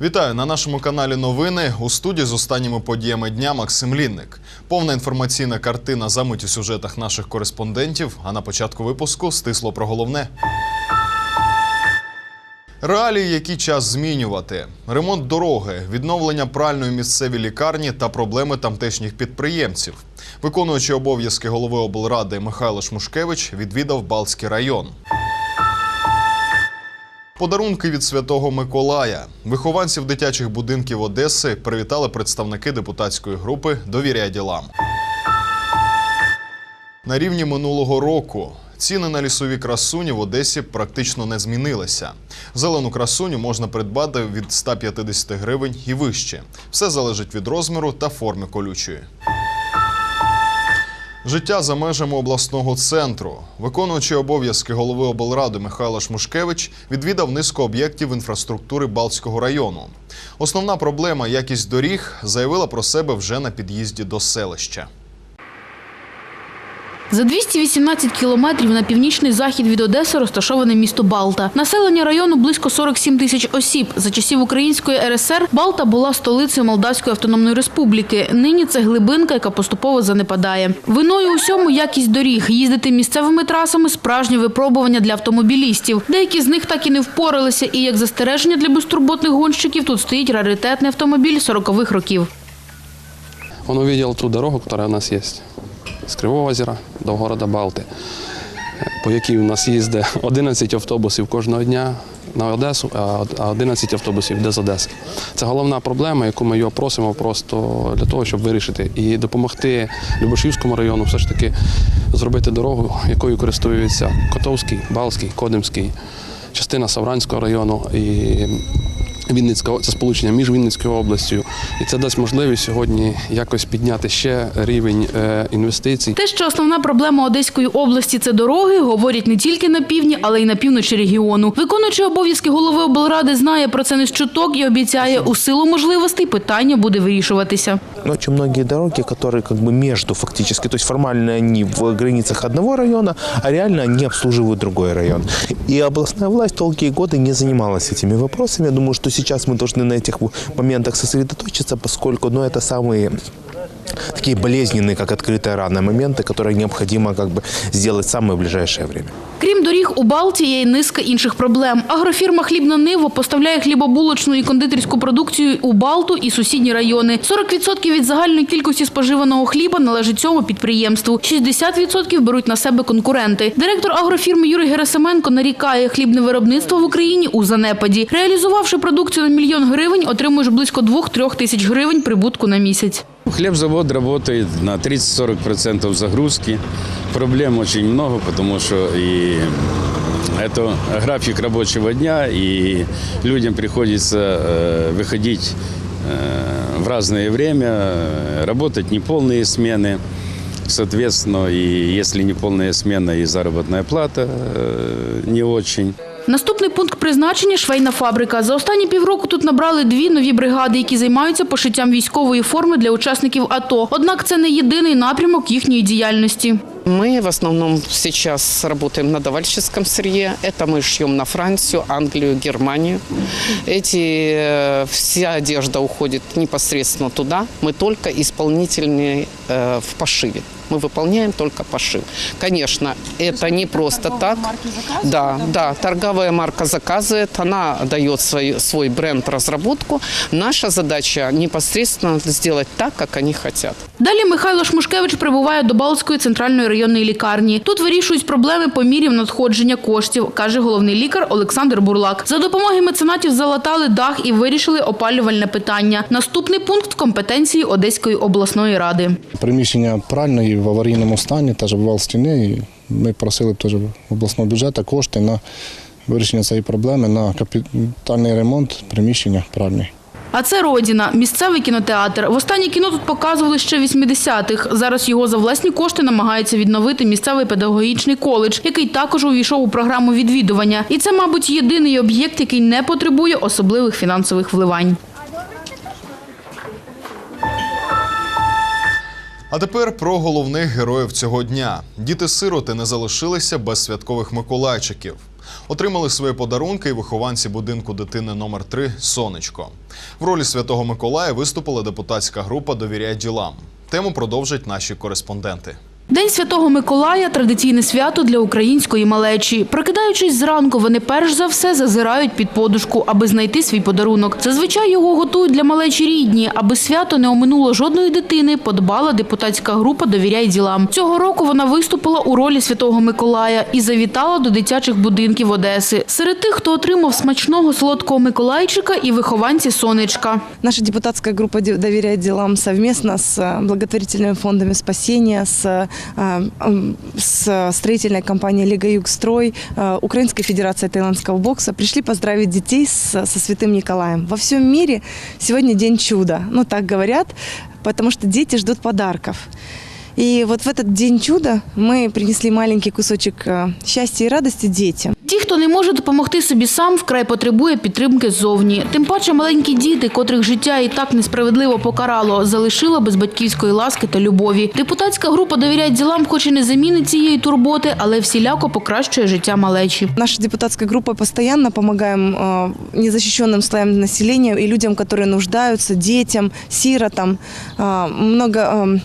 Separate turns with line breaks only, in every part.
Вітаю на нашому каналі Новини. У студії з останніми подіями дня Максим Лінник. Повна інформаційна картина замить у сюжетах наших кореспондентів. А на початку випуску стисло про головне. Реалії, які час змінювати: ремонт дороги, відновлення пральної місцевій лікарні та проблеми тамтешніх підприємців. Виконуючий обов'язки голови облради Михайло Шмушкевич відвідав Балтський район. Подарунки від Святого Миколая. Вихованців дитячих будинків Одеси привітали представники депутатської групи Довіряй ділам. На рівні минулого року ціни на лісові красуні в Одесі практично не змінилися. Зелену красуню можна придбати від 150 гривень і вище. Все залежить від розміру та форми колючої. Життя за межами обласного центру. виконуючи обов'язки голови облради Михайло Шмушкевич відвідав низку об'єктів інфраструктури Балтського району. Основна проблема якість доріг заявила про себе вже на під'їзді до селища.
За 218 кілометрів на північний захід від Одеси розташоване місто Балта. Населення району близько 47 тисяч осіб. За часів Української РСР Балта була столицею Молдавської автономної республіки. Нині це глибинка, яка поступово занепадає. Виною усьому якість доріг. Їздити місцевими трасами справжнє випробування для автомобілістів. Деякі з них так і не впоралися. І як застереження для безтурботних гонщиків тут стоїть раритетний автомобіль 40-х років.
Он увидел ту дорогу, которая у нас есть. З Кривого озера до города Балти, по якій у нас їздить 11 автобусів кожного дня на Одесу, а 11 автобусів йде з Одеси. Це головна проблема, яку ми його просимо просто для того, щоб вирішити і допомогти Любашівському району все ж таки зробити дорогу, якою користуються Котовський, Балський, Кодимський, частина Савранського району і Вінницька це сполучення між Вінницькою областю, і це дасть можливість сьогодні якось підняти ще рівень е, інвестицій.
Те, що основна проблема Одеської області це дороги, говорять не тільки на півдні, але й на півночі регіону. Виконуючий обов'язки голови облради знає про це не з чуток і обіцяє, у силу можливостей питання буде вирішуватися.
Но очень многие дороги, которые как бы между фактически, то есть формально они в границах одного района, а реально они обслуживают другой район. И областная власть долгие годы не занималась этими вопросами. Я думаю, что сейчас мы должны на этих моментах сосредоточиться, поскольку ну, это самые такие болезненные, как открытая рана, моменты, которые необходимо как бы сделать в самое ближайшее время.
Крім доріг, у Балті є й низка інших проблем. Агрофірма «Хлібнониво» поставляє хлібобулочну і кондитерську продукцію у Балту і сусідні райони. 40% від загальної кількості споживаного хліба належить цьому підприємству. 60% беруть на себе конкуренти. Директор агрофірми Юрій Герасименко нарікає, хлібне виробництво в Україні у занепаді. Реалізувавши продукцію на мільйон гривень, отримуєш близько 2-3 тисяч гривень прибутку на місяць.
Хлебзавод работает на 30-40% загрузки. Проблем очень много, потому что и это график рабочего дня, и людям приходится э, выходить э, в разное время, э, работать неполные смены. Соответственно, и если неполная смена, и заработная плата не очень.
Наступний пункт призначення – швейна фабрика. За останні півроку тут набрали дві нові бригади, які займаються пошиттям військової форми для учасників АТО. Однак це не єдиний напрямок їхньої діяльності.
Мы в основном сейчас работаем на давальческом сырье. Это мы шьем на Францию, Англию, Германию. Эти, э, вся одежда уходит непосредственно туда. Мы только исполнительные э, в пошиве. Мы выполняем только пошив. Конечно, это не просто так. Да, да, торговая марка заказывает, она дает свой, свой бренд разработку. Наша задача непосредственно сделать так, как они хотят.
Далі Михайло Шмушкевич прибуває до Балтської центральної районної лікарні. Тут вирішують проблеми по мірі надходження коштів, каже головний лікар Олександр Бурлак. За допомогою меценатів залатали дах і вирішили опалювальне питання. Наступний пункт в компетенції Одеської обласної ради.
приміщення пральної в аварійному стані, теж обвал стіни. І ми просили б теж обласного бюджету кошти на вирішення цієї проблеми, на капітальний ремонт приміщення пральної.
А це Родіна, місцевий кінотеатр. Востаннє кіно тут показували ще в 80-х. Зараз його за власні кошти намагається відновити місцевий педагогічний коледж, який також увійшов у програму відвідування. І це, мабуть, єдиний об'єкт, який не потребує особливих фінансових вливань.
А тепер про головних героїв цього дня. Діти-сироти не залишилися без святкових миколайчиків. Отримали свої подарунки і вихованці будинку дитини номер 3 Сонечко. В ролі святого Миколая виступила депутатська група Довіряй ділам. Тему продовжать наші кореспонденти.
День Святого Миколая – традиційне свято для української малечі. Прокидаючись зранку, вони перш за все зазирають під подушку, аби знайти свій подарунок. Зазвичай його готують для малечі рідні. Аби свято не оминуло жодної дитини, подбала депутатська група «Довіряй ділам». Цього року вона виступила у ролі Святого Миколая і завітала до дитячих будинків Одеси. Серед тих, хто отримав смачного солодкого Миколайчика і вихованці Сонечка.
Наша депутатская группа «Де- «Доверяет делам» совместно с э, благотворительными фондами спасения, с, э, м, с строительной компанией «Лига Югстрой», Украинской Федерации таиландского бокса пришли поздравить детей со Святым Николаем. Во всем мире сегодня день чуда. Ну, так говорят, потому что дети ждут подарков. И вот в этот день чуда мы принесли маленький кусочек э, счастья и радости детям.
Ті, хто не може допомогти собі сам, вкрай потребує підтримки ззовні. Тим паче маленькі діти, котрих життя і так несправедливо покарало, залишила без батьківської ласки та любові. Депутатська група «Довіряй ділам» хоч і не замінить цієї турботи, але всіляко покращує життя малечі.
Наша депутатская группа постоянно помогаем э, незащищенным слоям населения и людям, которые нуждаются, детям, сиротам, э, много, э,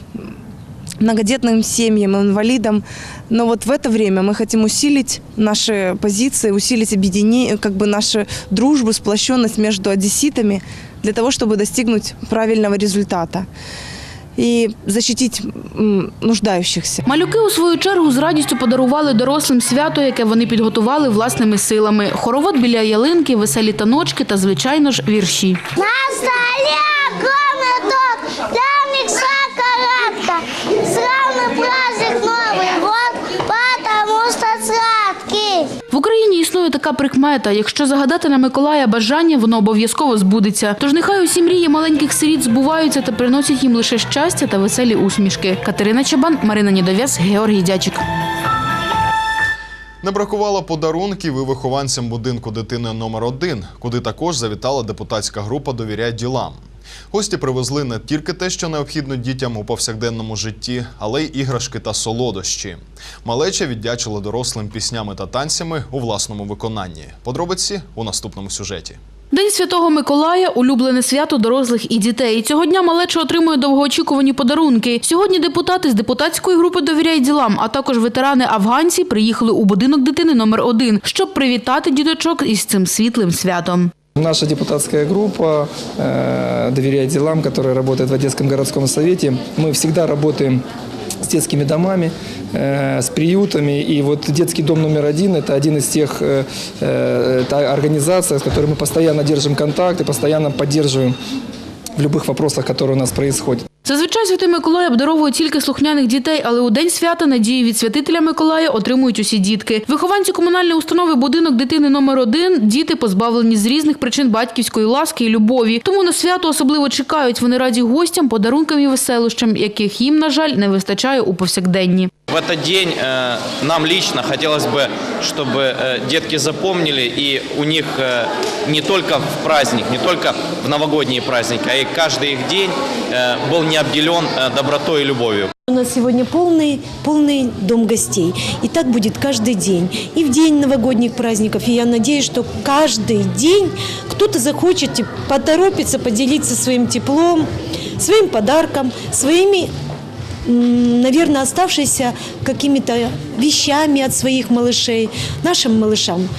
многодетным семьям, инвалидам. Но вот в это время мы хотим усилить наши позиции, усилить объединение, как бы нашу дружбу, сплощенность между одесситами для того, чтобы достигнуть правильного результата и защитить м, нуждающихся.
Малюки у свою чергу з радістю подарували дорослим свято, яке вони підготували власними силами. Хоровод біля ялинки, веселі таночки та, звичайно ж, вірші.
На столе огромный
Така прикмета. Якщо загадати на Миколая бажання, воно обов'язково збудеться. Тож нехай усі мрії маленьких сиріт збуваються та приносять їм лише щастя та веселі усмішки. Катерина Чабан, Марина Нідов'яз, Георгій Дячик.
Не бракувало подарунків і вихованцям будинку дитини номер 1 куди також завітала депутатська група Довіряй ділам. Гості привезли не тільки те, що необхідно дітям у повсякденному житті, але й іграшки та солодощі. Малеча віддячила дорослим піснями та танцями у власному виконанні. Подробиці у наступному сюжеті.
День Святого Миколая – улюблене свято дорослих і дітей. Цього дня малеча отримує довгоочікувані подарунки. Сьогодні депутати з депутатської групи «Довіряй ділам», а також ветерани-афганці приїхали у будинок дитини номер 1 щоб привітати діточок із цим світлим святом.
Наша депутатская группа э, «Доверяет делам», которая работает в Одесском городском совете, мы всегда работаем с детскими домами, э, с приютами. И вот детский дом номер один – это один из тех э, организаций, с которой мы постоянно держим контакт и постоянно поддерживаем в любых вопросах, которые у нас происходят.
Зазвичай Святий Миколай обдаровує тільки слухняних дітей, але у день свята надії від святителя Миколая отримують усі дітки. Вихованці комунальної установи будинок дитини номер 1 діти позбавлені з різних причин батьківської ласки і любові. Тому на свято особливо чекають. Вони раді гостям, подарункам і веселощам, яких їм, на жаль, не вистачає у повсякденні.
В этот день э, нам лично хотелось бы, чтобы э, детки запомнили, и у них э, не только в праздник, не только в новогодние праздники, а и каждый их день э, был не обделен э, добротой и любовью.
У нас сегодня полный, полный дом гостей. И так будет каждый день. И в день новогодних праздников. И я надеюсь, что каждый день кто-то захочет поторопиться поделиться своим теплом, своим подарком, своими, наверное, оставшимися какими-то вещами от своих малышей, нашим малышам.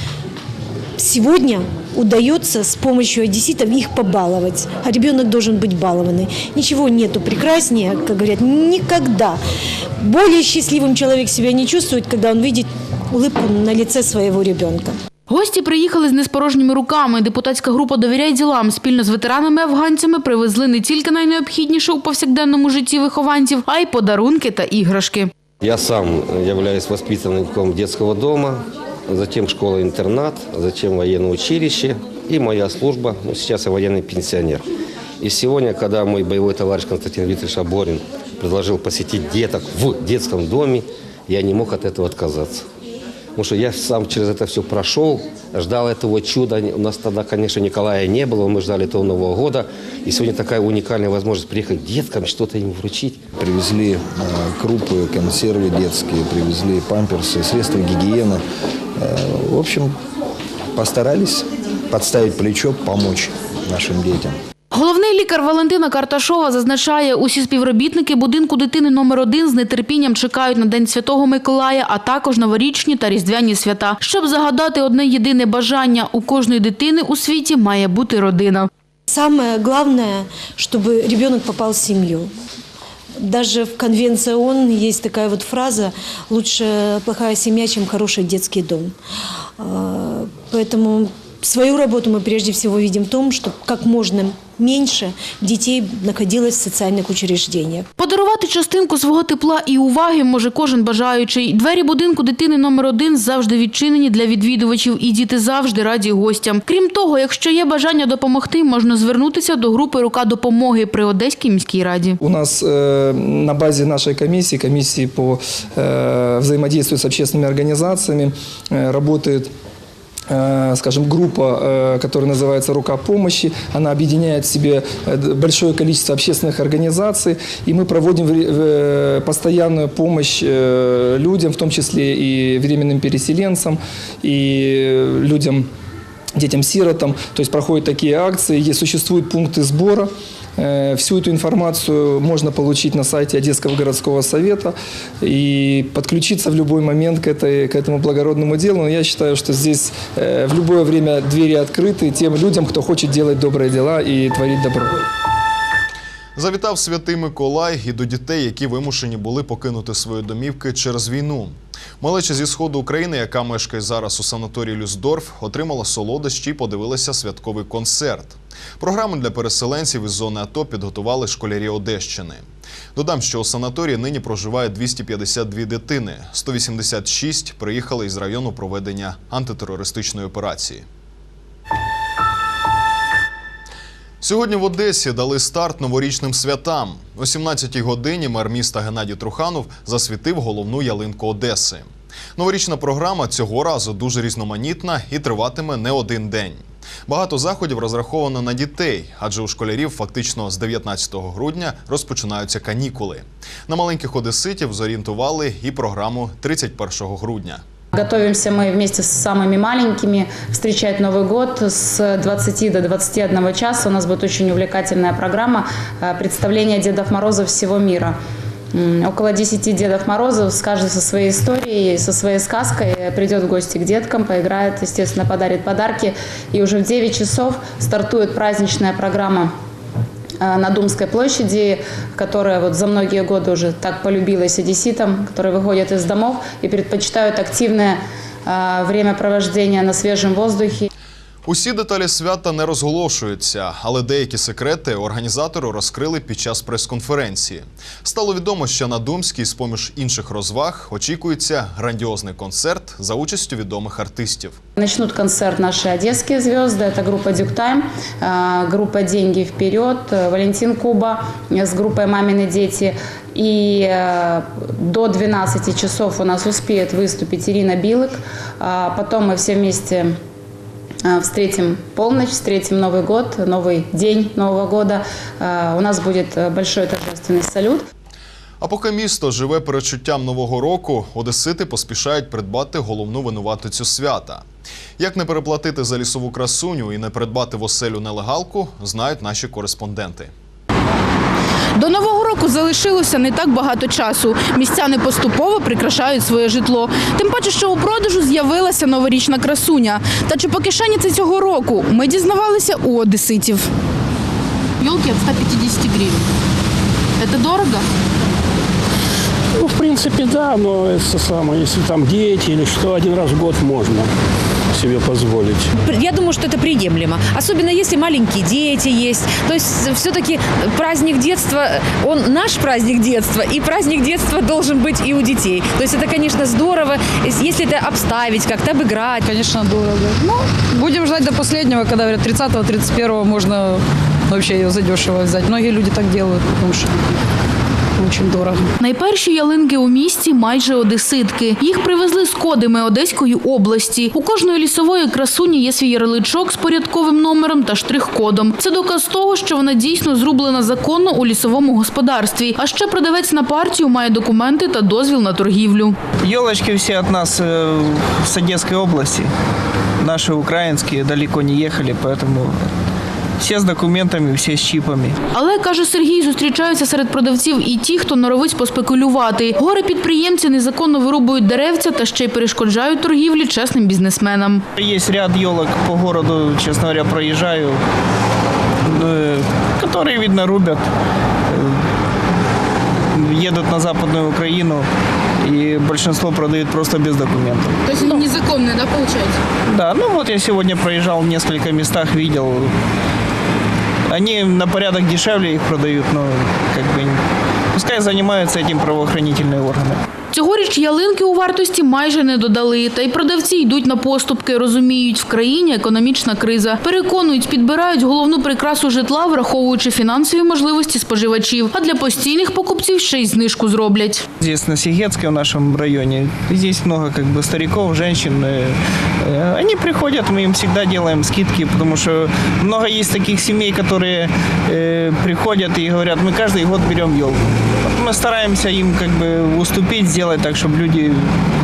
Сегодня удается с помощью одесситов их побаловать. А ребенок должен быть балованный. Ничего нету прекраснее, как говорят, никогда. Более счастливым человек себя не чувствует, когда он видит улыбку на лице своего ребенка.
Гості приїхали з неспорожніми руками. Депутатська група «Довіряй ділам» спільно з ветеранами-афганцями привезли не тільки найнеобхідніше у повсякденному житті вихованців, а й подарунки та іграшки.
Я сам являюсь воспитанником детского дома, Затем школа-интернат, затем военное училище. и моя служба. Ну, сейчас я военный пенсионер. И сегодня, когда мой боевой товарищ Константин Викторович Аборин предложил посетить деток в детском доме, я не мог от этого отказаться. Потому что я сам через это все прошел, ждал этого чуда. У нас тогда, конечно, Николая не было, мы ждали этого Нового года. И сегодня такая уникальная возможность приехать деткам, что-то им вручить.
Привезли э, крупы, консервы детские, привезли памперсы, средства гигиены. Э, в общем, постарались подставить плечо, помочь нашим детям.
Головний лікар Валентина Карташова зазначає, усі співробітники будинку дитини номер 1 з нетерпінням чекають на День Святого Миколая, а також новорічні та різдвяні свята. Щоб загадати одне єдине бажання, у кожної дитини у світі має бути родина.
Самое главное, чтобы ребенок попал в семью. Даже в Конвенции ООН есть такая вот фраза «лучше плохая семья, чем хороший детский дом». Поэтому свою работу мы прежде всего видим в том, чтобы как можно меньше детей находилось в социальных учреждениях.
Подарувати частинку свого тепла і уваги може кожен бажаючий. Двері будинку дитини номер 1 завжди відчинені для відвідувачів, і діти завжди раді гостям. Крім того, якщо є бажання допомогти, можна звернутися до групи Рука допомоги при Одеській міській раді.
У нас э, на базе нашей комиссии, комиссии по э, взаимодействию с общественными организациями, э, работает э, скажем, группа, э, которая называется «Рука помощи». Она объединяет в себе э, д- большое количество общественных организаций, и мы проводим вре- э, постоянную помощь э, людям, в том числе и временным переселенцам, и людям, детям-сиротам. То есть проходят такие акции, есть, существуют пункты сбора. Э, Всю эту информацию можно получить на сайте Одесского городского совета и подключиться в любой момент к, этой, к этому благородному делу. Но я считаю, что здесь э, в любое время двери открыты тем людям, кто хочет делать добрые дела и творить добро.
Завітав святий Миколай і до дітей, які вимушені були покинути свої домівки через війну. Малеча зі сходу України, яка мешкає зараз у санаторії Люсдорф, отримала солодощі і подивилася святковий концерт. Програму для переселенців із зони АТО підготували школярі Одещини. Додам, що у санаторії нині проживає 252 дитини, 186 приїхали із району проведення антитерористичної операції. Сьогодні в Одесі дали старт новорічним святам. О 17-й годині мер міста Геннадій Труханов засвітив головну ялинку Одеси. Новорічна програма цього разу дуже різноманітна і триватиме не один день. Багато заходів розраховано на дітей, адже у школярів фактично з 19 грудня розпочинаються канікули. На маленьких одеситів зорієнтували і програму 31 грудня.
Готовимся мы вместе с самыми маленькими встречать Новый год с 20 до 21 часа. У нас будет очень увлекательная программа э, представления Дедов Морозов всего мира. М, Около 10 Дедов Морозов, с каждый со своей историей, со своей сказкой придет в гости к деткам, поиграет, естественно, подарит подарки. И уже в 9 часов стартует праздничная программа э, на Думской площади, которая вот за многие годы уже так полюбилась одесситам, которые выходят из домов и предпочитают активное э, времяпровождение на свежем воздухе.
Усі деталі свята не розголошуються, але деякі секрети організатори розкрили під час прес-конференції. Стало відомо, що на Думській, з поміж інших розваг, очікується грандіозний концерт за участю відомих артистів.
Начнут концерт наши одесские звезды. Это группа Дюктайм, э, группа «Деньги вперед», э, Валентин Куба э, с группой «Мамины дети». И э, до 12 часов у нас успеет выступить Ирина Билык. А Потом мы все вместе э, встретим полночь, встретим Новый год, новый день Нового года. Э, У нас будет э, большой торжественный салют.
А поки місто живе перечуттям нового року, одесити поспішають придбати головну винуватицю свята. Як не переплатити за лісову красуню і не придбати в оселю нелегалку, знають наші кореспонденти.
До нового року залишилося не так багато часу. Містяни поступово прикрашають своє житло. Тим паче, що у продажу з'явилася новорічна красуня. Та чи по кишені це цього року? Ми дізнавалися у одеситів. Йолки від 150 гривень. Це дорого?
Ну, в принципе, да, но это самое, если там дети или что, один раз в год можно себе позволить.
Я думаю, что это приемлемо. Особенно если маленькие дети есть. То есть все-таки праздник детства, он наш праздник детства, и праздник детства должен быть и у детей. То есть это, конечно, здорово, если это обставить, как-то обыграть.
Конечно, дорого. Ну, будем ждать до последнего, когда говорят 30-31 можно вообще ее задешево взять. Многие люди так делают, потому что очень дорого.
Найперші ялинки у місті майже одеситки. Їх привезли з кодами Одеської області. У кожної лісової красуні є свій ярличок з порядковим номером та штрих-кодом. Це доказ того, що вона дійсно зрублена законно у лісовому господарстві. А ще продавець на партію має документи та дозвіл на торгівлю.
Елочки все от нас э, с Одесской области. Наши украинские далеко не ехали, поэтому все с документами, все с чипами.
Але каже Сергій, зустрічаються серед продавців і ті, хто норовить поспекулювати. Горе підприємці незаконно вирубують деревця та ще й перешкоджають торгівлі чесним бізнесменам.
Есть ряд елок по городу, честно говоря, проезжаю, э, которые, видно, рубят, э, едут на Западную Украину, и большинство продают просто без документов.
Тобто незаконне, да, виходить?
Да, ну вот я сегодня проезжал в нескольких местах, видел. Они на порядок дешевле их продают, но как бы пускай занимаются этим правоохранительные органы.
Цьогоріч ялинки у вартості майже не додали. Та й продавці йдуть на поступки. Розуміють, в країні економічна криза. Переконують, підбирають головну прикрасу житла, враховуючи фінансові можливості споживачів. А для постійних покупців ще й знижку зроблять.
Здесь на Сигетской, в нашем районе, здесь много как бы стариков, женщин. э, э, Они приходят, мы им всегда делаем скидки, потому что много есть таких семей, которые э, приходят и говорят, мы каждый год берем елку. Мы стараемся им как бы уступить, сделать так, чтобы люди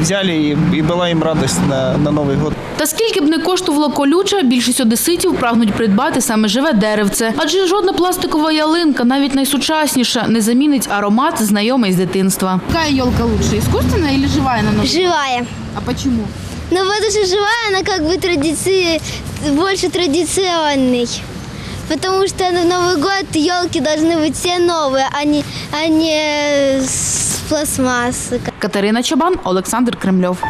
взяли и, и была им радость на, на Новый год.
Та скільки б не коштувало колюче, більшість одеситів прагнуть придбати саме живе деревце. Адже жодна пластикова ялинка, навіть найсучасніша, не замінить аромат, знайомий з дитинства. Яка ялка лучше, іскусственна чи живая на
Живая.
А почему?
Ну, потому что живая, она как бы традиции, больше традиционный. Потому что на Новый год елки должны быть все новые, а не, а не с пластмассы.
Катерина Чабан, Олександр Кремльов.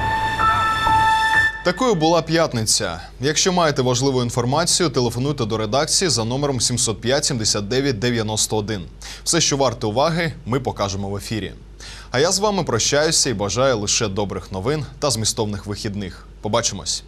Такою була п'ятниця. Якщо маєте важливу інформацію, телефонуйте до редакції за номером 705 79 91. Все, що варте уваги, ми покажемо в ефірі. А я з вами прощаюся і бажаю лише добрих новин та змістовних вихідних. Побачимось.